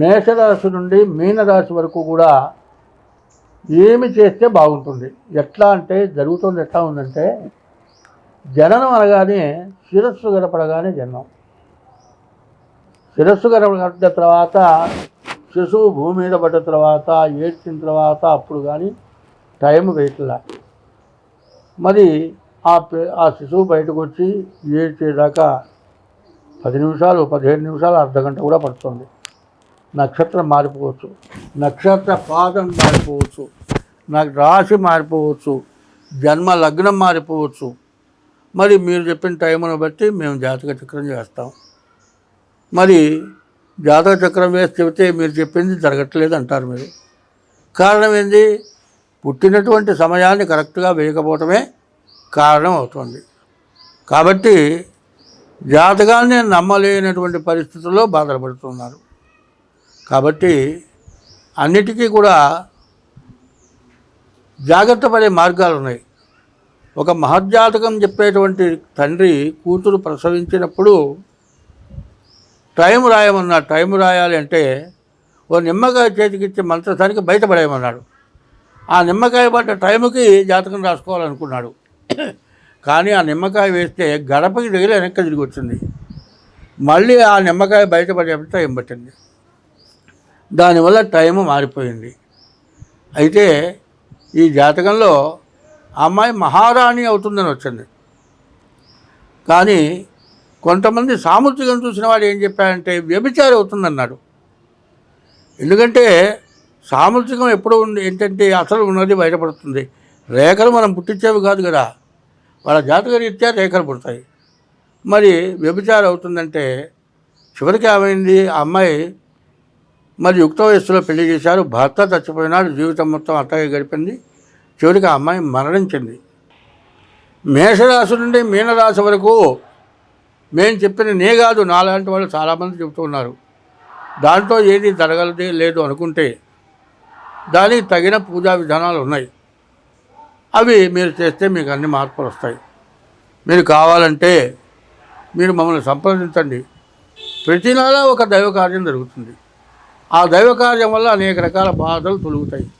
మేషరాశి నుండి మీనరాశి వరకు కూడా ఏమి చేస్తే బాగుంటుంది? ఎట్లా అంటే జరుగుతుంది ఎట్లా ఉందంటే జననం అనగానే శిరస్సు గడపడగానే జన్మం. శిరస్సు గడపడిన తర్వాత శిశువు భూమి మీద పడ్డ తర్వాత ఏడ్చిన తర్వాత అప్పుడు కానీ టైం వేయట్లా. మరి ఆ ఆ శిశువు బయటకు వచ్చి ఏడ్చేదాకా పది నిమిషాలు పదిహేను నిమిషాలు అర్ధ గంట కూడా పడుతుంది. నక్షత్రం మారిపోవచ్చు. నక్షత్ర పాదం మారిపోవచ్చు. నాకు రాశి మారిపోవచ్చు. జన్మ లగ్నం మారిపోవచ్చు. మరి మీరు చెప్పిన టైంను బట్టి మేము జాతక చక్రం చేస్తాం. మరి జాతక చక్రం వేసి చెబితే మీరు చెప్పింది జరగట్లేదు అంటారు మీరు. కారణం ఏంది? పుట్టినటువంటి సమయాన్ని కరెక్ట్గా వేయకపోవటమే కారణం అవుతుంది. కాబట్టి జాతకాన్ని నమ్మలేనటువంటి పరిస్థితుల్లో బాధపడుతున్నారు కాబట్టి అన్నిటికీ కూడా జాగ్రత్త పడే మార్గాలు ఉన్నాయి. ఒక మహర్జాతకం చెప్పేటువంటి తండ్రి కూతురు ప్రసవించినప్పుడు టైం రాయమన్నాడు. టైం రాయాలి అంటే ఓ నిమ్మకాయ చేతికిచ్చి మంత్రసానికి బయటపడేయమన్నాడు. ఆ నిమ్మకాయ పడ్డ టైంకి జాతకం రాసుకోవాలనుకున్నాడు. కానీ ఆ నిమ్మకాయ వేస్తే గడపకి దిగిలి వెనక్కి తిరిగి వచ్చింది. మళ్ళీ ఆ నిమ్మకాయ బయటపడేప్పుడు టైం పట్టింది. దానివల్ల టైం మారిపోయింది. అయితే ఈ జాతకంలో అమ్మాయి మహారాణి అవుతుందని వచ్చింది. కానీ కొంతమంది సాముద్రికం చూసిన వాడు ఏం చెప్పారంటే వ్యభిచారి అవుతుందన్నాడు. ఎందుకంటే సాముద్రికం ఎప్పుడు ఉంది ఏంటంటే అసలు ఉన్నది బయటపడుతుంది. రేఖలు మనం పుట్టించేవి కాదు కదా. వాళ్ళ జాతక రీత్యా రేఖలు పుడతాయి. మరి వ్యభిచారం అవుతుందంటే చివరికి ఏమైంది? ఆ అమ్మాయి మరి యుక్త వయస్సులో పెళ్ళి చేశారు. భర్త చచ్చిపోయినాడు. జీవితం మొత్తం అట్టగే గడిపింది. చివరికి ఆ అమ్మాయి మరణించింది. మేషరాశి నుండి మీనరాశి వరకు మేము చెప్పిన నే కాదు నాలాంటి వాళ్ళు చాలామంది చెబుతూ ఉన్నారు. దాంట్లో ఏది జరగలది లేదు అనుకుంటే దానికి తగిన పూజా విధానాలు ఉన్నాయి. అవి మీరు చేస్తే మీకు అన్ని మార్పులు వస్తాయి. మీరు కావాలంటే మీరు మమ్మల్ని సంప్రదించండి. ప్రతి నెల ఒక దైవ కార్యం జరుగుతుంది. ఆ దైవ కార్యం వల్ల అనేక రకాల బాధలు తొలుగుతాయి.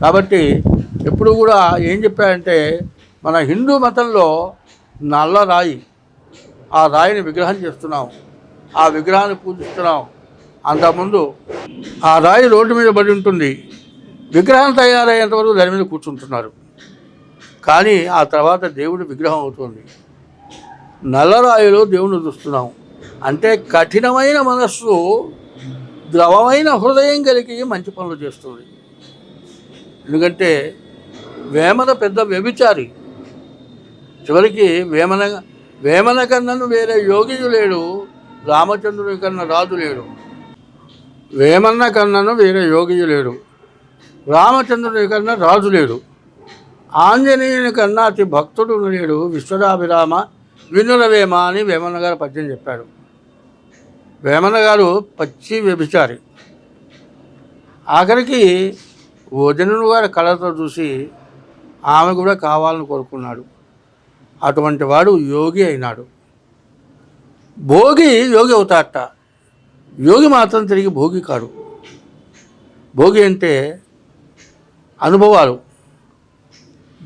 కాబట్టి ఎప్పుడు కూడా ఏం చెప్పారంటే మన హిందూ మతంలో నల్ల రాయి ఆ రాయిని విగ్రహం చేస్తున్నాం ఆ విగ్రహాన్ని పూజిస్తున్నాం. అంతకుముందు ఆ రాయి రోడ్డు మీద పడి ఉంటుంది. విగ్రహం తయారయ్యేంత వరకు దాని మీద కూర్చుంటున్నారు. కానీ ఆ తర్వాత దేవుడు విగ్రహం అవుతుంది. నల్లరాయిలో దేవుణ్ణి చూస్తున్నాం. అంటే కఠినమైన మనస్సు ద్రవమైన హృదయం కలిగి మంచి పనులు చేస్తుంది. ఎందుకంటే వేమన పెద్ద వ్యభిచారి. చివరికి వేమన వేమన కన్నను వేరే యోగియు లేడు రామచంద్రుని కన్నా రాజు లేడు. వేమన్న కన్నను వేరే యోగియు లేడు రామచంద్రుని కన్నా రాజు లేడు. ఆంజనేయుని కన్నా అతి భక్తుడు లేడు విశ్వరాభిరామ వినురవేమ అని వేమన్న గారు పద్యం చెప్పాడు వేమన గారు పచ్చి వ్యభిచారి. ఆఖరికి వదినను గారి కళతో చూసి ఆమె కూడా కావాలని కోరుకున్నాడు. అటువంటి వాడు యోగి అయినాడు. భోగి యోగి అవుతాట యోగి మాత్రం తిరిగి భోగి కాడు. భోగి అంటే అనుభవాలు.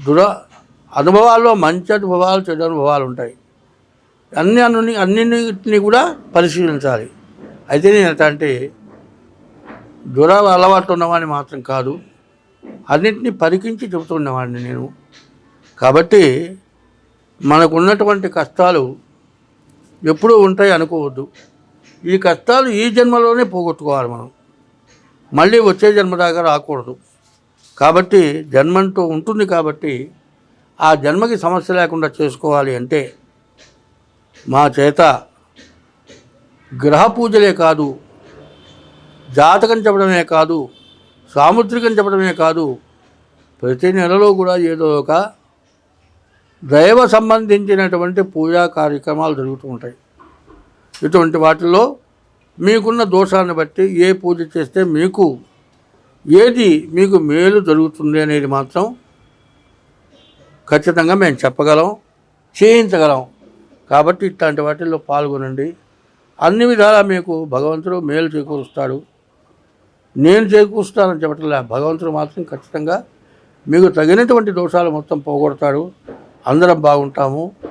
దుర అనుభవాల్లో మంచి అనుభవాలు చెడు అనుభవాలు ఉంటాయి. అన్ని అన్ని అన్నింటినీ కూడా పరిశీలించాలి. అయితే నేను ఎట్లా అంటే అలవాటు ఉన్నవాడిని మాత్రం కాదు అన్నింటినీ పరికించి చెబుతున్నవాడిని నేను. కాబట్టి మనకు ఉన్నటువంటి కష్టాలు ఎప్పుడూ ఉంటాయి అనుకోవద్దు. ఈ కష్టాలు ఈ జన్మలోనే పోగొట్టుకోవాలి మనం. మళ్ళీ వచ్చే జన్మ దాకా రాకూడదు. కాబట్టి జన్మంటూ ఉంటుంది కాబట్టి ఆ జన్మకి సమస్య లేకుండా చేసుకోవాలి అంటే మా చేత గ్రహ పూజలే కాదు జాతకం చెప్పడమే కాదు సాముద్రికం చెప్పడమే కాదు ప్రతి నెలలో కూడా ఏదో ఒక దైవ సంబంధించినటువంటి పూజా కార్యక్రమాలు జరుగుతూ ఉంటాయి. ఇటువంటి వాటిల్లో మీకున్న దోషాన్ని బట్టి ఏ పూజ చేస్తే మీకు ఏది మీకు మేలు జరుగుతుంది అనేది మాత్రం ఖచ్చితంగా మేము చెప్పగలం చేయించగలం కాబట్టి ఇట్లాంటి వాటిల్లో పాల్గొనండి. అన్ని విధాలా మీకు భగవంతుడు మేలు చేకూరుస్తాడు. నేను చేకూరుస్తానని చెప్పట్లే భగవంతుడు మాత్రం ఖచ్చితంగా మీకు తగినటువంటి దోషాలు మొత్తం పోగొడతాడు. అందరం బాగుంటాము.